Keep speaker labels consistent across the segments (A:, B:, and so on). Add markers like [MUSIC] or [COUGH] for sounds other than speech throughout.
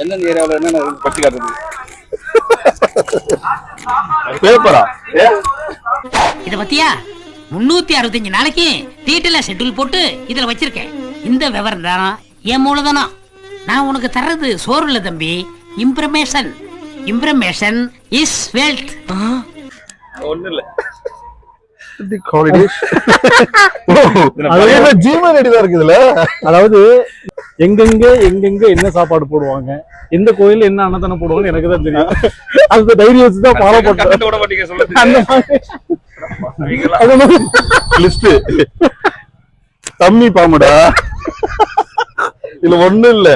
A: எந்தெந்த ஏரியாவில் என்னென்ன பட்டி காட்டுறது
B: பேப்பரா?
C: இத பத்தியா? முன்னூத்தி அறுபத்தஞ்சு நாளைக்கு டீட்டெயிலா ஷெட்யூல் போட்டு இதுல வச்சிருக்கேன். இந்த விவரம் தான் என் மூலதனம். நான் உனக்கு தர்றது சோறு இல்ல தம்பி இம்ப்ரமேஷன் இம்ப்ரமேஷன் இஸ் வெல்த்
A: ஒன்றும் இல்லை [LAUGHS] [LAUGHS]
B: அது ஜீவன் ரெடி தான் இருக்குதுல
D: அதாவது எங்கெங்க எங்கெங்க என்ன சாப்பாடு போடுவாங்க? எந்த கோயில்ல என்ன அன்னதானம் போடுவாங்கன்னு எனக்கு தான் தெரியும். அந்த தைரியம் வச்சு தான் ஃபாலோ பண்றேன்.
B: லிஸ்ட் தம்மி பாம்புடா? இதுல ஒண்ணும் இல்ல.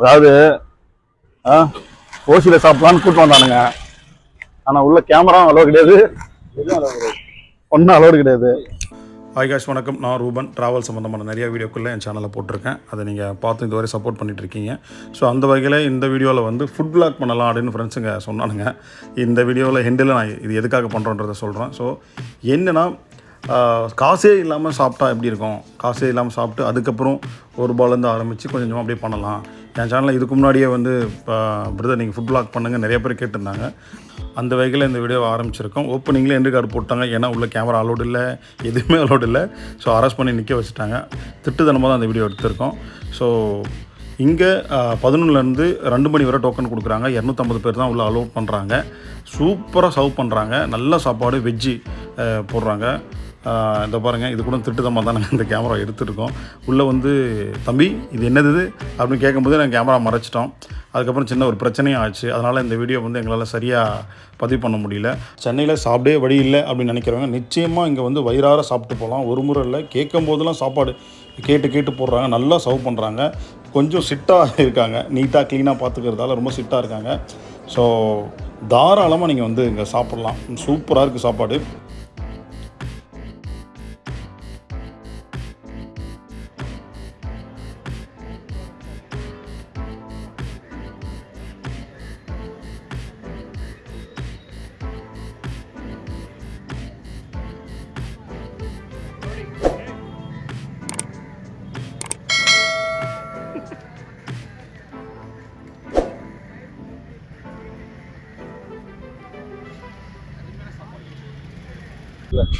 B: அதாவது ஓசியில் சாப்பிடலான்னு கூட்டு வந்தானுங்க. ஆனால் உள்ள கேமரா அளவு கிடையாது. ஒன்றும் அளவு கிடையாது.
E: ஹாய் காஷ் வணக்கம். நான் ரூபன். ட்ராவல் சம்மந்தமான நிறைய வீடியோக்குள்ளே என் சேனலில் போட்டிருக்கேன். அதை நீங்கள் பார்த்து இதுவரை சப்போர்ட் பண்ணிகிட்டு இருக்கீங்க. ஸோ அந்த வகையில் இந்த வீடியோவில் வந்து ஃபுட் பிளாக் பண்ணலாம் அப்படின்னு ஃப்ரெண்ட்ஸுங்க சொன்னானுங்க. இந்த வீடியோவில் ஹெண்டில் நான் இது எதுக்காக பண்ணுறோன்றதை சொல்கிறேன் ஸோ என்னென்னா காசே இல்லாமல் சாப்பிட்டா எப்படி இருக்கும்? காசே இல்லாமல் சாப்பிட்டு அதுக்கப்புறம் ஒரு ரூபாலேருந்து ஆரம்பித்து கொஞ்சம் கொஞ்சமாக அப்படியே பண்ணலாம். என் சேனலில் இதுக்கு முன்னாடியே வந்து பிரதர் நீங்கள் ஃபுட் பிளாக் பண்ணுங்கள் நிறைய பேர் கேட்டிருந்தாங்க. அந்த வகையில் இந்த வீடியோவை ஆரம்பிச்சிருக்கோம். ஓப்பனிங்கில் எண்டு கார்டு போட்டாங்க. ஏன்னா உள்ள கேமரா அலோடு இல்லை. எதுவுமே அலோடு இல்லை. ஸோ அரெஸ்ட் பண்ணி நிற்க வச்சுட்டாங்க. திட்டுத்தனமாக தான் அந்த வீடியோ எடுத்திருக்கோம். ஸோ இங்கே பதினொன்றுலேருந்து ரெண்டு மணி வரை டோக்கன் கொடுக்குறாங்க. இரநூத்தம்பது பேர் தான் உள்ள அலோட் பண்ணுறாங்க சூப்பராக சர்வ் பண்ணுறாங்க நல்ல சாப்பாடு வெஜ்ஜி போடுறாங்க. இந்த பாருங்கள் இது கூட திட்டுத்தமாக தான் நாங்கள் இந்த கேமரா எடுத்துருக்கோம். உள்ளே வந்து தம்பி இது என்னது அப்படின்னு கேட்கும்போது நாங்கள் கேமரா மறைச்சிட்டோம். அதுக்கப்புறம் சின்ன ஒரு பிரச்சனையும் ஆச்சு. அதனால் இந்த வீடியோ வந்து எங்களால் சரியாக பதிவு பண்ண முடியல. சென்னையில் சாப்பிடே வழி இல்லை அப்படின்னு நினைக்கிறவங்க நிச்சயமாக இங்கே வந்து வயிறார சாப்பிட்டு போகலாம் ஒரு முறை இல்லை கேட்கும் போதெல்லாம் சாப்பாடு கேட்டு கேட்டு போடுறாங்க. நல்லா சர்வ் பண்ணுறாங்க கொஞ்சம் சிட்டாக இருக்காங்க. நீட்டாக க்ளீனாக பார்த்துக்கிறதால ரொம்ப சிட்டாக இருக்காங்க. ஸோ தாராளமாக நீங்கள் வந்து இங்கே சாப்பிட்லாம். சூப்பராக இருக்குது சாப்பாடு.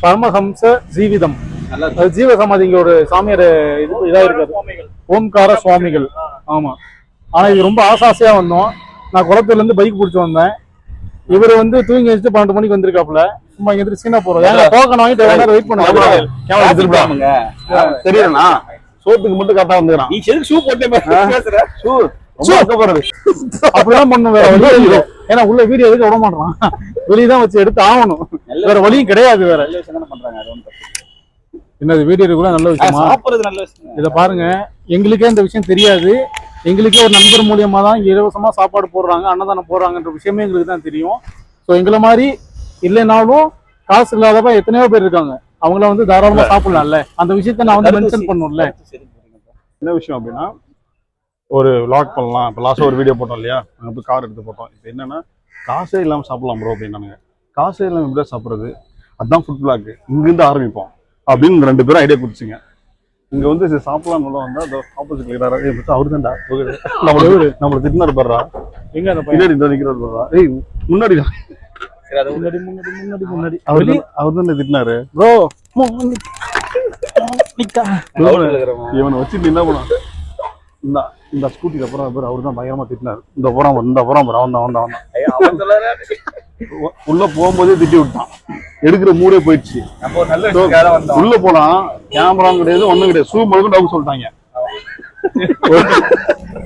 D: பரமஹம்ச ஜீவிதம். அது ஜீவ சமாதி இங்க ஒரு சாமியார் இது இதா இருக்காரு ஓம்கார சுவாமிகள். ஆமா. ஆனா இது ரொம்ப ஆசாசையா வந்தோம். நான் குளத்துல இருந்து பைக் பிடிச்சு வந்தேன். இவர் வந்து தூங்கி வச்சுட்டு பன்னெண்டு மணிக்கு வந்திருக்காப்புல. சும்மா இங்க இருந்து சீனா போறோம். ஏங்க டோக்கன் வாங்கிட்டு வெயிட் பண்ணுவாங்க
B: தெரியலண்ணா சோத்துக்கு மட்டும் கரெக்டா வந்துக்கிறான்.
A: நீ எதுக்கு ஷூ போட்டே
B: ஷூ
D: அப்படிதான் பண்ணும் [LAUGHS] வேற ஏன்னா உள்ள வீடியோ எதுக்கு விட மாட்டான். வெளியே தான் வச்சு எடுத்து ஆகணும். வேற வழியும் கிடையாது வேற. என்னது வீடியோ கூட நல்ல. விஷயமா?
A: சாப்பிடுறது நல்ல விஷயம்.
D: இத பாருங்க. எங்களுக்கே இந்த விஷயம் தெரியாது. எங்களுக்கே ஒரு நண்பர் மூலியமா தான் இலவசமா சாப்பாடு போடுறாங்க அன்னதானம் போடுறாங்கன்ற விஷயமே எங்களுக்கு தான் தெரியும். ஸோ எங்களை மாதிரி இல்லைனாலும் காசு இல்லாதப்ப எத்தனையோ பேர் இருக்காங்க. அவங்கள வந்து தாராளமா சாப்பிடலாம்ல. அந்த விஷயத்த நான் வந்து மென்ஷன் பண்ணும்ல.
B: என்ன விஷயம் அப்படின்னா ஒரு வ்ளாக் பண்ணலாம். இப்போ லாஸ்ட்டாக ஒரு வீடியோ போட்டோம் இல்லையா? அங்கே போய் கார் எடுத்து போட்டோம். இப்போ என்னன்னா காசே இல்லாமல் சாப்பிடலாம் ப்ரோ அப்படின்னாங்க காசே இல்லாமல் எப்படியா சாப்பிட்றது? அதுதான் ஃபுட் பிளாக் இங்கேருந்து ஆரம்பிப்போம். அப்படின்னு ரெண்டு பேரும் ஐடியா கொடுத்துங்க இங்க வந்து சரி சாப்பிடலாம் உள்ள வந்தா அந்த ஆப்போசிட்ல இருக்கிறாரு அவர் தான்டா. நம்மள நம்மள திட்டினாரு பாடுறா
D: எங்க அந்த
B: பின்னாடி இந்த நிக்கிறாரு பாடுறா ஏய் முன்னாடி
D: முன்னாடி முன்னாடி முன்னாடி முன்னாடி.
B: அவர் அவர் தான் திட்டினாரு.
D: ப்ரோ.
B: இவனை வச்சுட்டு என்ன பண்ணான் இந்த இந்த ஸ்கூட்டிக்கு அப்புறம் பேர் அவர் தான் பயங்கரமா திட்டினாரு. இந்த புறம் இந்த புறம் அவன் தான் அவன் தான் அவன் தான்.
A: ஐயா, அவன் சொல்றாரு
B: உ- உள்ள போகும்போதே திட்டி விட்டான். எடுக்கிற மூடே போயிடுச்சு. உள்ள போனா கேமரா கிடையாது ஒண்ணும் கிடையாது. சூ முழுக்க அவங்க சொல்லிட்டாங்க.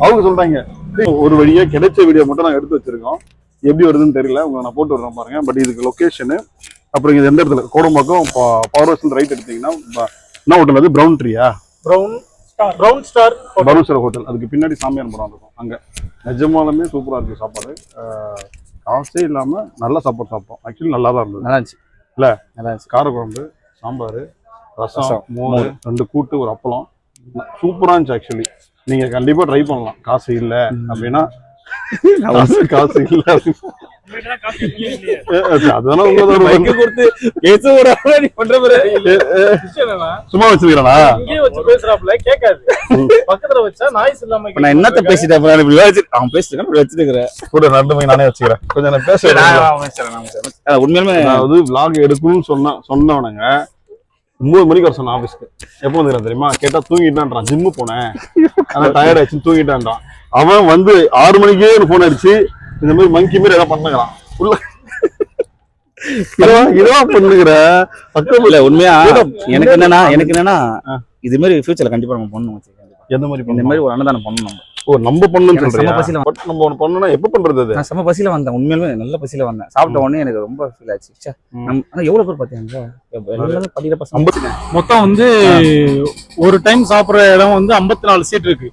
B: அவங்க சொல்லிட்டாங்க. ஒரு வழியா கிடைச்ச வீடியோ மட்டும் நாங்க எடுத்து வச்சிருக்கோம். எப்படி வருதுன்னு தெரியல. உங்களை நான் போட்டு விடுறேன் பாருங்க. பட் இதுக்கு லொகேஷனு அப்புறம் இது எந்த இடத்துல? கோடம்பாக்கம் பவர் ஹவுஸ் ரைட் எடுத்தீங்கன்னா என்ன ஹோட்டல் அது? பிரவுன் ட்ரீயா
D: பிரவுன் பிரவுன் ஸ்டார்
B: பருவசர ஹோட்டல் அதுக்கு பின்னாடி சாமியார் படம் இருக்கும். அங்க நிஜமாலுமே சூப்பரா இருக்கு சாப்பாடு. காசே இல்லாம நல்ல சாப்பாடு சாப்பிட்டோம். ஆக்சுவலி நல்லா தான் இருந்தது.
A: நல்லா இருந்துச்சு
B: இல்ல?
A: நல்லா இருந்துச்சு
B: காரக்குழம்பு சாம்பார் ரசம் மோர் ரெண்டு கூட்டு ஒரு அப்பளம். சூப்பரா இருந்துச்சு ஆக்சுவலி நீங்க கண்டிப்பா ட்ரை பண்ணலாம். காசு இல்ல அப்படின்னா [LAUGHS] காசு காசு இல்ல. [LAUGHS] அது- உங்களோட
A: கொடுத்து ஒரு நீ பண்ற
B: சும்மா
D: வச்சு கேட்காது. பக்கத்துல வச்சா நாய்ஸ் இல்லாம
A: இப்ப நான் என்னத்த பேசிட்டேன் இப்படி அவன் பேசிட்டு வச்சிருக்கிறேன்.
B: கூட ரெண்டு மணி நானே வச்சுக்கிறேன். கொஞ்சம் நான் பேச. விடுங்க.
A: உண்மையாலுமே
B: அதாவது vlog எடுக்கணும்னு சொன்ன சொன்னவனுங்க ஒன்பது மணிக்கு வர சொன்ன ஆபீஸ்க்கு எப்போ வந்துடுறேன் தெரியுமா? கேட்டா தூங்கிட்டான்றான். ஜிம்மு போனேன். ஆனா டயர்ட் ஆயிடுச்சு தூங்கிட்டான்றான். அவன் வந்து ஆறு மணிக்கே எனக்கு போன் அடிச்சு இந்த மாதிரி மங்கி மாதிரி ஏதாவது பண்ணுங்கிறான் உள்ள. [LAUGHS]
A: உண்மையா எனக்கு என்னன்னா எனக்கு என்னன்னா. இது மாதிரி ஃபியூச்சர்ல கண்டிப்பா நம்ம பண்ணணும்.
B: எந்த மாதிரி
A: இந்த
B: பண்ண
A: மாதிரி ஒரு அன்னதானம் பண்ணணும்
B: ஓ நம்ம
A: செம
B: சொல்றியா?
A: பசியில
B: பட் நம்ம ஒண்ணு பண்ணணும்னா எப்ப பண்றது அது?
A: நான் செம பசியில வந்தேன் உண்மையாலுமே நல்ல பசியில வந்தேன். சாப்பிட்ட உடனே எனக்கு ரொம்ப ஃபீல் ஆச்சு. நம்ம ஆனா எவ்வளவு பேர் பாத்தீங்க எல்லாமே படிக்கிற பசங்க
D: மொத்தம் வந்து ஒரு டைம் சாப்பிடுற இடம் வந்து 54 நாலு சீட் இருக்கு.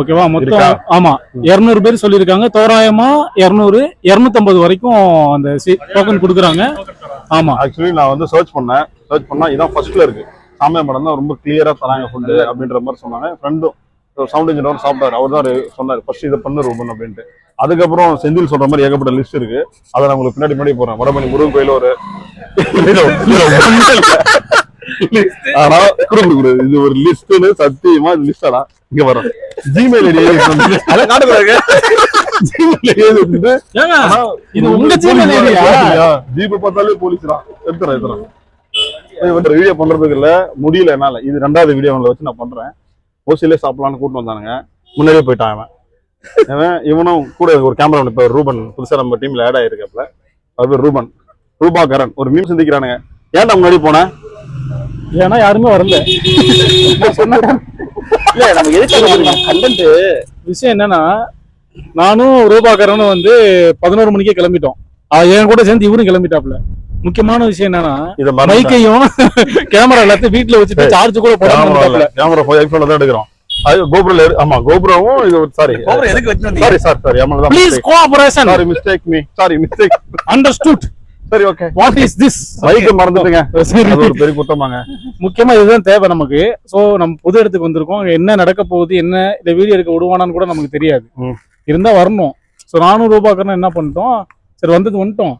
D: ஓகேவா? மொத்தம் ஆமா இருநூறு பேர் சொல்லியிருக்காங்க. தோராயமா இருநூறு இருநூத்தம்பது வரைக்கும் அந்த டோக்கன் கொடுக்குறாங்க. ஆமா.
B: ஆக்சுவலி நான் வந்து சர்ச் பண்ணேன். சர்ச் பண்ணா இதான் ஃபர்ஸ்ட்ல இருக்கு. சாமியார் படம் தான் ரொம்ப கிளியரா தராங்க ஃபுட்டு அப்படின்ற மாதிரி சொன்னாங்க. ஃப்ரெண்டும் சவுண்ட் இன்ஜினியர் சாப்பிட்டாரு. அவர் தான் சொன்னார். ஃபர்ஸ்ட் இதை பண்ணு ரூபன் அப்படின்ட்டு. அதுக்கப்புறம் செந்தில் சொல்ற மாதிரி ஏகப்பட்ட லிஸ்ட் இருக்கு. அதை நான் உங்களுக்கு பின்னாடி முன்னாடி போறேன் வடபழனி முருகன் கோயில் [LAUGHS] ஒரு ஆனா குடு குடு குடு இது ஒரு லிஸ்ட்னு சத்தியமா லிஸ்டடா இங்க வரும். ஜிமெயில் ஐடி ஜிமெயில்
D: இது உங்க ஐடியா?
B: ஜீப்பை பார்த்தாலே போலீஸ் தான். எடுத்துறேன் எடுத்துறேன். வீடியோ பண்றதுக்கு இல்ல. முடியல என்னால. இது ரெண்டாவது வீடியோ வச்சு நான் பண்றேன். ஓசிலே சாப்பிடலாம்னு கூட்டு வந்தானுங்க. முன்னாடியே போயிட்டான் அவன் அவன் இவனும் கூட ஒரு கேமரா இப்ப ரூபன். புதுசா நம்ம டீம்ல ஆட் ஆயிருக்காப்ல அது ரூபன். ரூபாகரன். ஒரு மீன் சிந்திக்கிறானுங்க. ஏன்டா முன்னாடி போனேன்
D: ஏன்னா யாருமே வரல.
A: இல்ல நம்ம எதுக்கு கண்டென்ட்
D: விஷயம் என்னன்னா நானும் ரூபாகரனும் வந்து பதினோரு மணிக்கே கிளம்பிட்டோம். என் கூட சேர்ந்து இவரும் கிளம்பிட்டாப்ல முக்கியமான விஷயம் என்னன்னா
B: இத
D: மைக்கையும் கேமரா எல்லாத்தையும் வீட்டுல வச்சுட்டு சார்ஜ் கூட போடாம.
B: கேமரா போய் ஐபோன்ல தான் எடுக்கிறோம். அது கோபுரில் ஆமா கோபுரமும் இது சாரி
A: எதுக்கு வச்சு
B: சாரி சார் தான்
D: please cooperation
B: sorry mistake me sorry mistake
D: understood
B: சரி ஓகே
D: வாட் இஸ் திஸ்
B: மைக்க மறந்துட்டுங்க. ஒரு பெரிய குத்தமாங்க
D: முக்கியமா இதுதான் தேவை நமக்கு. சோ நம்ம புது இடத்துக்கு வந்திருக்கோம். என்ன நடக்க போகுது என்ன இந்த வீடியோ எடுக்க விடுவானான்னு கூட நமக்கு தெரியாது. இருந்தா வரணும். சோ நானும் ரூபாக்கரன் என்ன பண்ணிட்டோம்? சரி வந்தது வந்துட்டோம்.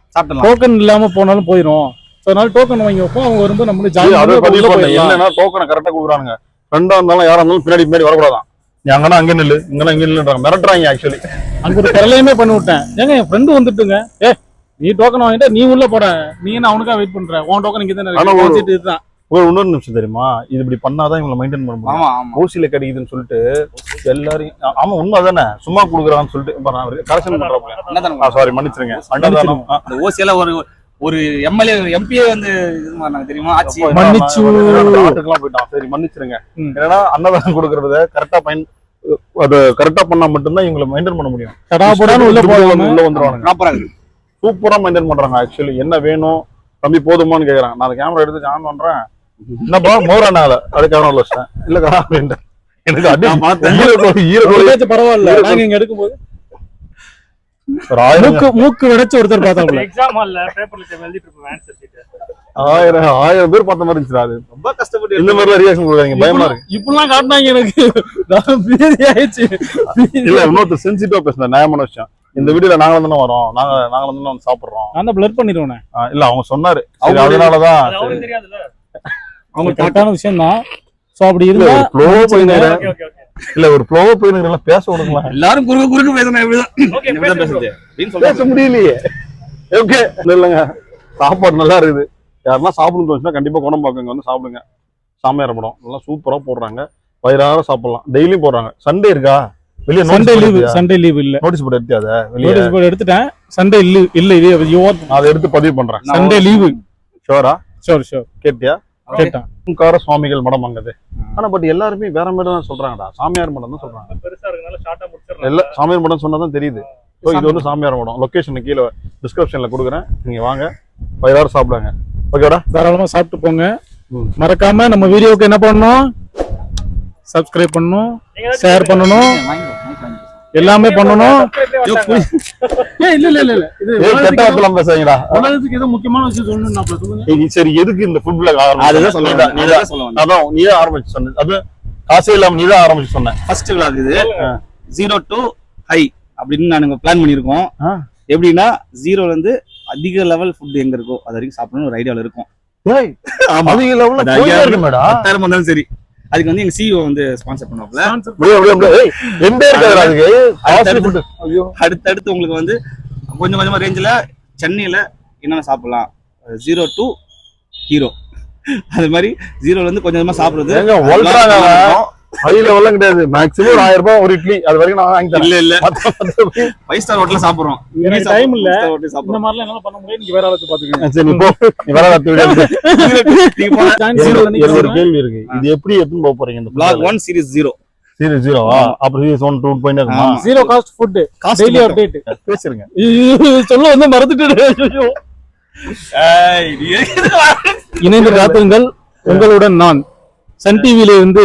D: டோக்கன் இல்லாம போனாலும் போயிடும் சோ அதனால டோக்கன் வாங்கி வைப்போம். அவங்க வரும்போது நம்மளுக்கு ஜாலியாக
B: என்னன்னா டோக்கனை கரெக்டா கொடுக்குறானுங்க. ஃப்ரெண்டா இருந்தாலும் யாரா இருந்தாலும் பின்னாடி பின்னாடி வரக்கூடாதான். அங்கன்னா அங்க நில்லு இங்கன்னா இங்க நில்லுன்றாங்க. மிரட்டுறாங்க ஆக்சுவலி
D: அங்க ஒரு பண்ணி விட்டேன் ஏங்க என் ஃப்ரெண்டு வந்துட்டுங்க. ஏ நீ டோக்கன் வாங்கிட்டா நீ உள்ள போற நீ என்ன அவனுக்கா வெயிட் பண்ற? உன் டோக்கன் இங்க தானே இதுதான்.
B: ஒரு இன்னொரு நிமிஷம் தெரியுமா? இது இப்படி பண்ணாதான் இவங்களை மெயின்டைன் பண்ண முடியும். ஊசியில கிடைக்குதுன்னு சொல்லிட்டு எல்லாரையும் ஆ- ஆமா உண்மை தானே சும்மா கொடுக்குறான்னு சொல்லிட்டு கரெக்ஷன் பண்றாங்க சாரி மன்னிச்சிருங்க. அன்னதானம்
A: ஓசியில ஒரு ஒரு எம்எல்ஏ எம்பிஏ வந்து இது பண்ணாங்க தெரியுமா?
B: அப்போ
D: மன்னிச்சு.
B: போயிட்டான். சரி மன்னிச்சிருங்க. ஏன்னா அன்னதானம் கொடுக்கறத கரெக்டா பயன் அதை கரெக்டா பண்ணா மட்டும்தான் இவங்களை மெயின்டைன் பண்ண முடியும்.
D: உள்ள
B: உள்ள வந்துருவாங்க
A: ப்ராப்பரா
B: சூப்பரா மெயின்டைன் பண்றாங்க. ஆக்சுவலி என்ன வேணும்? தம்பி போதுமான்னு கேக்குறாங்க நான் கேமரா எடுத்து ஆன் பண்றேன். என்னப்பா மோரானால அது. கேமரா வச்சிட்டேன். இல்லக்கா அப்படின்ட்டு. எனக்கு அடி
D: ஏதாச்சும் பரவாயில்ல. நாங்க இங்க எடுக்கும்போது. மூக்கு மூக்கு விடைச்சு ஒருத்தர் பார்த்தாப்புல.
F: எக்ஸாம் ஹால்ல பேப்பர்ல எழுதிட்டு ஷீட்
B: ஆயிரம் ஆயிரம் பேர் பார்த்த மாதிரி இருந்துச்சு அது.
A: ரொம்ப கஷ்டப்பட்டு
B: இந்த மாதிரி ரியாக்ஷன் கொடுக்காதீங்க. பயமா இருக்கு.
D: இப்படிலாம் காட்டினாங்க எனக்கு. நான் பீதி ஆயிடுச்சு.
B: இல்ல இன்னொருத்தர் சென்சிட்டிவா பேசுன நியாயமான விஷயம். இந்த வீடியோல நாங்க தானே வரோம். நாங்க நாங்க தானே வந்து சாப்பிடுறோம்.
D: நான் தான் பிளர் பண்ணிடுவேனே
B: இல்ல அவங்க சொன்னாரு. சரி, அதனாலதான்
D: அவங்க கரெக்டான விஷயம் தான் சோ அப்படி
B: இல்ல
D: இருந்தா
F: ஓகே ஓகே
B: இல்ல ஒரு ஃப்ளோ போயினுக்கிறேன் பேச விடுங்களா?
A: எல்லாரும் குறுக்கு குறுக்கு பேசணும் எப்படிதான்
B: பேச முடியலையே. ஓகே இல்லைங்க. சாப்பாடு நல்லா இருக்குது. யாரெல்லாம் சாப்பிடணும் தோணுச்சுன்னா கண்டிப்பா குணம்பாக்கம் இங்க வந்து சாப்பிடுங்க. சாமியார் படம். நல்லா சூப்பரா போடுறாங்க. வயிறார சாப்பிடலாம். டெய்லியும் போடுறாங்க. சண்டே இருக்கா? வெளியே
D: சண்டே லீவு சண்டே லீவ் இல்ல.
B: நோட்டீஸ் போர்டு எடுத்து அதை? வெளியே?
D: நோட்டீஸ் போர்டு எடுத்துட்டேன். சண்டே இல்ல இல்ல இது
B: நான் அதை எடுத்து பதிவு பண்றேன்.
D: சண்டே லீவு
B: ஷோரா
D: ஷோர் ஷோர்
B: கேட்டியா?
D: கேட்டான்.
B: ஓம்கார சுவாமிகள் மடம் அங்கது. ஆனா பட் எல்லாருமே வேற மாதிரி தான் சொல்றாங்கடா. சாமியார் மடம் தான் சொல்றாங்க.
F: பெருசா இருக்கனால ஷார்ட்டா முடிச்சிடலாம்.
B: எல்லா சாமியார் மடம் சொன்னாதான் தெரியுது. ஸோ இது வந்து சாமியார் மடம். லொகேஷன் கீழே டிஸ்கிரிப்ஷன்ல கொடுக்குறேன். நீங்க வாங்க. வயிறார சாப்பிடுங்க. ஓகேடா
D: தாராளமா சாப்பிட்டு போங்க. மறக்காம நம்ம வீடியோக்கு என்ன பண்ணணும்? சப்ஸ்கிரைப் பண்ணணும் ஷேர் பண்ணணும். எல்லாமே பண்ணணும். இல்ல இல்ல இல்ல இது உலகத்துக்கு ஏதோ முக்கியமான விஷயம் சொல்லணும் நான் சொல்லுங்க.
B: ஏய், சரி எதுக்கு இந்த ஃபுட் பிளாக்
A: அதுதான் சொல்ல வந்தேன். அதுதான் சொல்ல வந்தேன்.
B: அதான் நீயே ஆரம்பிச்சு சொன்ன அது காசே இல்லாம நீ தான் ஆரம்பிச்சு சொன்ன.
A: ஃபர்ஸ்ட் இது. ஜீரோ டு ஹை அப்படின்னு நாங்க பிளான் பண்ணியிருக்கோம். எப்படின்னா ஜீரோல இருந்து அதிக லெவல் ஃபுட் எங்க இருக்கோ அது வரைக்கும் சாப்பிடணும் ஒரு ஐடியால இருக்கும்.
B: அதிக லெவல்ல
A: சரி. அதுக்கு வந்து எங்க சிஇஓ வந்து ஸ்பான்சர் பண்ணுவாப்ல அடுத்தடுத்து உங்களுக்கு வந்து கொஞ்சம் கொஞ்சமா ரேஞ்சில் சென்னையில என்னென்ன சாப்பிடலாம்? ஜீரோ டு ஹீரோ அது மாதிரி ஜீரோல இருந்து கொஞ்சம் கொஞ்சமா சாப்பிடுறது.
B: ஹை லெவல்லாம் கிடையாது. மேக்ஸிமம் ஒரு ஆயிரம் ரூபாய் ஒரு இட்லி. அது வரைக்கும் நான் வாங்கி தரேன்.
A: இல்ல இல்ல. ஃபைவ் ஸ்டார் ஹோட்டல்ல சாப்பிடுறோம்.
D: எனக்கு time இல்ல. இந்த மாதிரிலாம் என்னால பண்ண முடியாது. நீங்க வேற ஆளுக்கு பாத்துக்கோங்க.
B: சரி நீ போ விட. எனக்கு எனக்கு ஒரு கேள்வி இருக்கு. இது எப்படி எடுத்துன்னு போக போறீங்க இந்த
A: block one series zero
B: series ஜீரோவா அப்புறம் சீரியஸ் ஒன் டூ பாயிண்ட் இருக்குமா.
D: Zero cost food
A: cost
D: daily update
B: பேசுறீங்க
D: சொல்ல வந்து மறந்துட்டு இணைந்து காத்துங்கள். உங்களுடன் நான். சன் டிவியில இருந்து